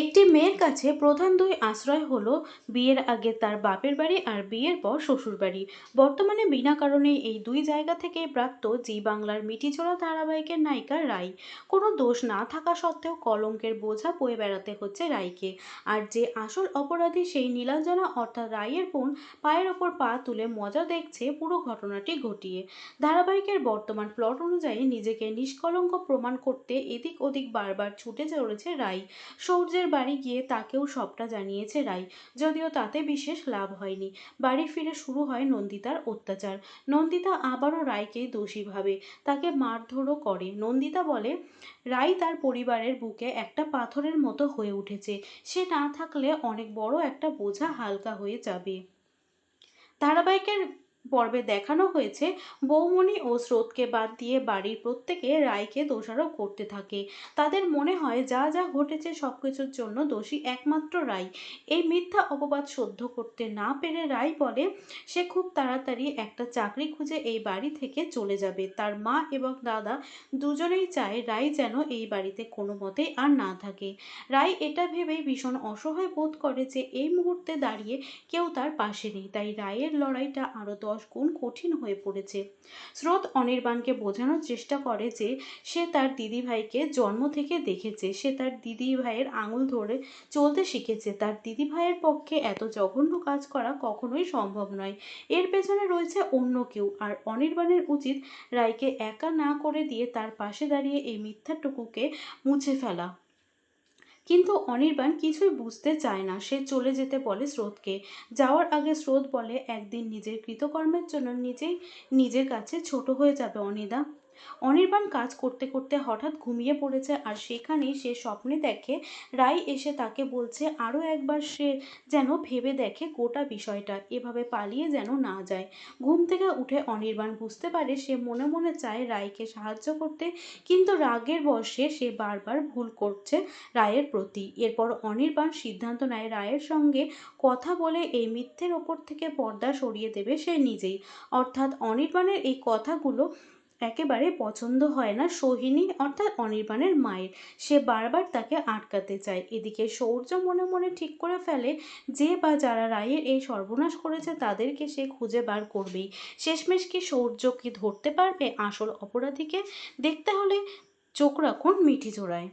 একটি মেয়ের কাছে প্রধান দুই আশ্রয় হলো বিয়ের আগে তার বাপের বাড়ি আর বিয়ের পর শ্বশুর বাড়ি। বর্তমানে বিনা কারণে এই দুই জায়গা থেকে প্রাপ্ত জি বাংলার মিঠিঝোড়া ধারাবাহিকের নায়িকা রাই। কোনো দোষ না থাকা সত্ত্বেও কলঙ্কের বোঝা বয়ে বেড়াতে হচ্ছে রাইকে। আর যে আসল অপরাধী সেই নীলাঞ্জনা অর্থাৎ রাইয়ের বোন পায়ের ওপর পা তুলে মজা দেখছে পুরো ঘটনাটি ঘটিয়ে। ধারাবাহিকের বর্তমান প্লট অনুযায়ী নিজেকে নিষ্কলঙ্ক প্রমাণ করতে এদিক ওদিক বারবার ছুটে চলেছে রাই। সৌর্যের বাড়ি গিয়ে তাকেও সবটা জানিয়েছে রাই। যদিও তাতে বিশেষ লাভ হয়নি। বাড়ি ফিরে শুরু হয় নন্দিতার অত্যাচার। নন্দিতা আবারও রায়কে দোষী ভাবে। তাকে মারধরও করে। নন্দিতা বলে, রাই তার পরিবারের বুকে একটা পাথরের মতো হয়ে উঠেছে। সে না থাকলে অনেক বড় একটা বোঝা হালকা হয়ে যাবে। ধারাবাহিকের পর্বে দেখানো হয়েছে, বৌমণি ও স্রোতকে বাদ দিয়ে বাড়ির প্রত্যেকে রায়কে দোষারোপ করতে থাকে। তাদের মনে হয় যা যা ঘটেছে সব কিছুর জন্য দোষী একমাত্র রায়। এই মিথ্যা অপবাদ সহ্য করতে না পেরে রায় বলে, সে খুব তাড়াতাড়ি একটা চাকরি খুঁজে এই বাড়ি থেকে চলে যাবে। তার মা এবং দাদা দুজনেই চায় রায় যেন এই বাড়িতে কোনো মতেই আর না থাকে। রায় এটা ভেবেই ভীষণ অসহায় বোধ করে যে এই মুহূর্তে দাঁড়িয়ে কেউ তার পাশে নেই। তাই রায়ের লড়াইটা আরও দশ গুণ কঠিন হয়ে পড়েছে। স্রোত অনির্বাণকে বোঝানোর চেষ্টা করে যে সে তার দিদিভাইকে জন্ম থেকে দেখেছে। সে তার দিদি ভাইয়ের আঙুল ধরে চলতে শিখেছে। তার দিদি ভাইয়ের পক্ষে এত জঘন্য কাজ করা কখনোই সম্ভব নয়। এর পেছনে রয়েছে অন্য কেউ। আর অনির্বাণের উচিত রায়কে একা না করে দিয়ে তার পাশে দাঁড়িয়ে এই মিথ্যাটুকুকে মুছে ফেলা। কিন্তু অনির্বাণ কিছুই বুঝতে চায় না। সে চলে যেতে বলে স্রোতকে। যাওয়ার আগে স্রোত বলে, একদিন নিজের কৃতকর্মের জন্য নিজেই নিজের কাছে ছোট হয়ে যাবে অনিদা। অনির্বাণ কাজ করতে করতে হঠাৎ ঘুমিয়ে পড়েছে আর সেখানেই সে স্বপ্নে দেখে, রাই এসে তাকে বলছে আরও একবার সে যেন ভেবে দেখে গোটা বিষয়টা, এভাবে পালিয়ে যেন না যায়। ঘুম থেকে উঠে অনির্বাণ বুঝতে পারে সে মনে মনে চায় রায়কে সাহায্য করতে, কিন্তু রাগের বশে সে বারবার ভুল করছে রায়ের প্রতি। এরপর অনির্বাণ সিদ্ধান্ত নেয় রায়ের সঙ্গে কথা বলে এই মিথ্যের ওপর থেকে পর্দা সরিয়ে দেবে সে নিজেই। অর্থাৎ অনির্বাণের এই কথাগুলো একেবারে পছন্দ হয় না সোহিনী অর্থাৎ অনির্বাণের মায়ের। সে বারবার তাকে আটকাতে চায়। এদিকে সৌর্য মনে মনে ঠিক করে ফেলে যে বা যারা রায়ের এই সর্বনাশ করেছে তাদেরকে সে খুঁজে বার করবেই। শেষমেশ কি সৌর্য কি ধরতে পারবে আসল অপরাধীকে? দেখতে হলে চোখ রাখুন মিঠি জোড়ায়।